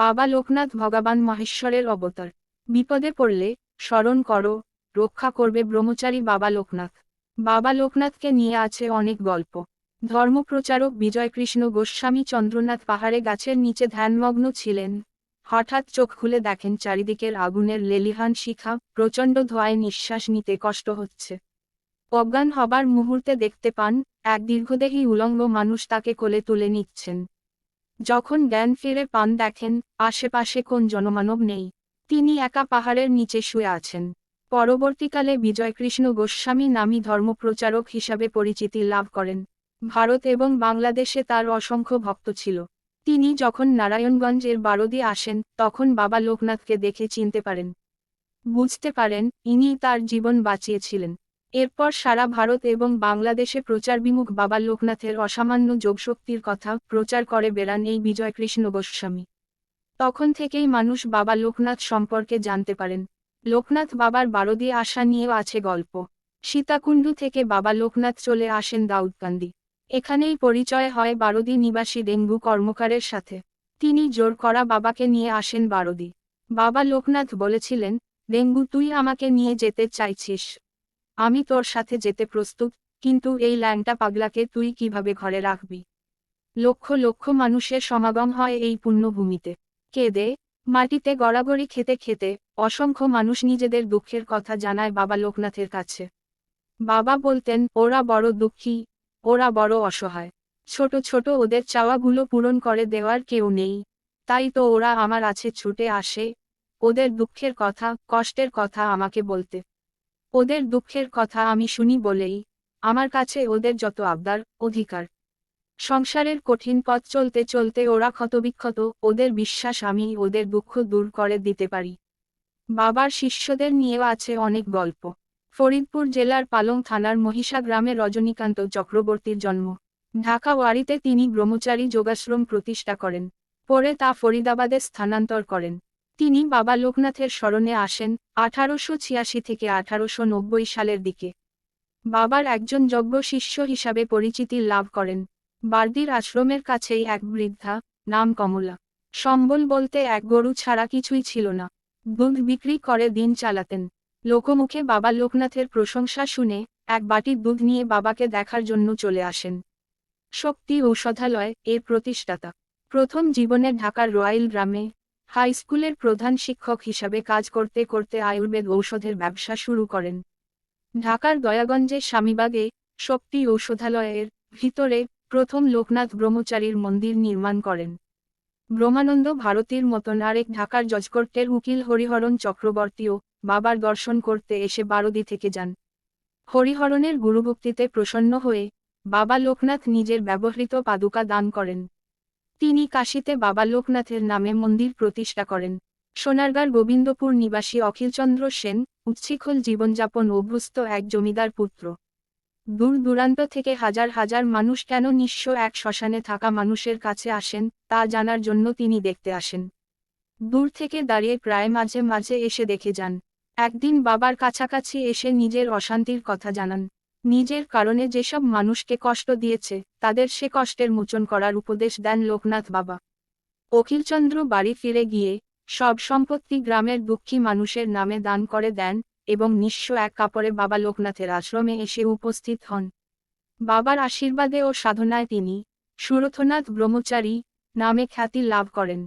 বাবা লোকনাথ ভগবান মহেশ্বরের অবতার। বিপদে পড়লে স্মরণ করো, রক্ষা করবে ব্রহ্মচারী বাবা লোকনাথ। বাবা লোকনাথকে নিয়ে আছে অনেক গল্প। ধর্মপ্রচারক বিজয়কৃষ্ণ গোস্বামী চন্দ্রনাথ পাহাড়ে গাছের নিচে ধ্যানমগ্ন ছিলেন। হঠাৎ চোখ খুলে দেখেন চারিদিকের আগুনের লেলিহান শিখা প্রচণ্ড ধোঁয়ায় নিঃশ্বাস নিতে কষ্ট হচ্ছে। অজ্ঞান হবার মুহূর্তে দেখতে পান, এক দীর্ঘদেহী উলঙ্গ মানুষ তাকে কোলে তুলে নিচ্ছেন। যখন জ্ঞান ফিরে পান দেখেন, আশেপাশে কোন জনমানব নেই। তিনি একা পাহাড়ের নিচে শুয়ে আছেন। পরবর্তীকালে বিজয়কৃষ্ণ গোস্বামী নামী ধর্মপ্রচারক হিসাবে পরিচিতি লাভ করেন। ভারত এবং বাংলাদেশে তার অসংখ্য ভক্ত ছিল। তিনি যখন নারায়ণগঞ্জের বারদি আসেন, তখন বাবা লোকনাথকে দেখে চিনতে পারেন। বুঝতে পারেন ইনি তার জীবন বাঁচিয়েছিলেন। এরপর সারা ভারত এবং বাংলাদেশে প্রচারবিমুখ বাবা লোকনাথের অসামান্য যোগশক্তির কথা প্রচার করে বেড়ান এই বিজয়কৃষ্ণ গোস্বামী। তখন থেকেই মানুষ বাবা লোকনাথ সম্পর্কে জানতে পারেন। লোকনাথ বাবার বারদি আসা নিয়েও আছে গল্প। সীতাকুণ্ডু থেকে বাবা লোকনাথ চলে আসেন দাউদকান্দি। এখানেই পরিচয় হয় বারদি নিবাসী ডেঙ্গু কর্মকারের সাথে। তিনি জোর করা বাবাকে নিয়ে আসেন বারদি। বাবা লোকনাথ বলেছিলেন, ডেঙ্গু, তুই আমাকে নিয়ে যেতে চাইছিস। আমি তোর সাথে যেতে প্রস্তুত, কিন্তু এই ল্যাংটা পাগলাকে তুই কীভাবে ঘরে রাখবি? লক্ষ লক্ষ মানুষের সমাগম হয় এই পুণ্যভূমিতে। কেঁদে মাটিতে গড়াগড়ি খেতে খেতে অসংখ্য মানুষ নিজেদের দুঃখের কথা জানায় বাবা লোকনাথের কাছে। বাবা বলতেন, ওরা বড় দুঃখী, ওরা বড় অসহায়। ছোট ছোট ওদের চাওয়াগুলো পূরণ করে দেওয়ার কেউ নেই। তাই তো ওরা আমার আছে, ছুটে আসে। ওদের দুঃখের কথা, কষ্টের কথা আমাকে বলতে। ওদের দুঃখের কথা আমি শুনি বলেই, আমার কাছে ওদের যত আবদার, অধিকার। সংসারের কঠিন পথ চলতে চলতে ওরা ক্ষতবিক্ষত, ওদের বিশ্বাস আমি ওদের দুঃখ দূর করে দিতে পারি। বাবার শিষ্যদের নিয়েও আছে অনেক গল্প। ফরিদপুর জেলার পালং থানার মহিষা গ্রামে রজনীকান্ত চক্রবর্তীর জন্ম। ঢাকা ওয়ারিতে তিনি ব্রহ্মচারী যোগাশ্রম প্রতিষ্ঠা করেন। পরে তা ফরিদাবাদে স্থানান্তর করেন। তিনি বাবা লোকনাথের স্মরণে আসেন, আঠারোশো ছিয়াশি থেকে আঠারোশো নব্বই সালের দিকে। বাবার একজন যজ্ঞ শিষ্য হিসাবে পরিচিতি লাভ করেন। বার্দির আশ্রমের কাছেই এক বৃদ্ধা, নাম কমলা। সম্বল বলতে এক গরু ছাড়া কিছুই ছিল না। দুধ বিক্রি করে দিন চালাতেন। লোকমুখে বাবা লোকনাথের প্রশংসা শুনে এক বাটির দুধ নিয়ে বাবাকে দেখার জন্য চলে আসেন। শক্তি ঔষধালয় এর প্রতিষ্ঠাতা। প্রথম জীবনে ঢাকার রয়্যাল গ্রামে হাই স্কুলের প্রধান শিক্ষক হিসাবে কাজ করতে করতে আয়ুর্বেদ ঔষধের ব্যবসা শুরু করেন। ঢাকার দয়াগঞ্জে স্বামীবাগে শক্তি ঔষধালয়ের ভিতরে প্রথম লোকনাথ ব্রহ্মচারীর মন্দির নির্মাণ করেন। ব্রহ্মানন্দ ভারতীর মতন আরেক ঢাকার জজকোর্টের উকিল হরিহরণ চক্রবর্তীও বাবার দর্শন করতে এসে বারদি থেকে যান। হরিহরণের গুরুভক্তিতে প্রসন্ন হয়ে বাবা লোকনাথ নিজের ব্যবহৃত পাদুকা দান করেন। তিনি কাশীতে বাবা লোকনাথের নামে মন্দির প্রতিষ্ঠা করেন। সোনারগাঁর গোবিন্দপুর নিবাসী অখিলচন্দ্র সেন, উচ্ছিখল জীবনযাপন অভ্যস্ত এক জমিদার পুত্র। দূর দূরান্ত থেকে হাজার হাজার মানুষ কেন নিঃস্ব এক শ্মশানে থাকা মানুষের কাছে আসেন, তা জানার জন্য তিনি দেখতে আসেন। দূর থেকে দাঁড়িয়ে প্রায় মাঝে মাঝে এসে দেখে যান। একদিন বাবার কাছাকাছি এসে নিজের অশান্তির কথা জানান। নিজের কারণে যেসব মানুষকে কষ্ট দিয়েছে, তাদের সে কষ্টের মোচন করার উপদেশ দেন লোকনাথ বাবা। অখিলচন্দ্র বাড়ি ফিরে গিয়ে, সব সম্পত্তি গ্রামের দুঃখী মানুষের নামে দান করে দেন এবং নিঃস্ব এক কাপড়ে বাবা লোকনাথের আশ্রমে এসে উপস্থিত হন। বাবার আশীর্বাদে ও সাধনায় তিনি সুরথনাথ ব্রহ্মচারী নামে খ্যাতি লাভ করেন।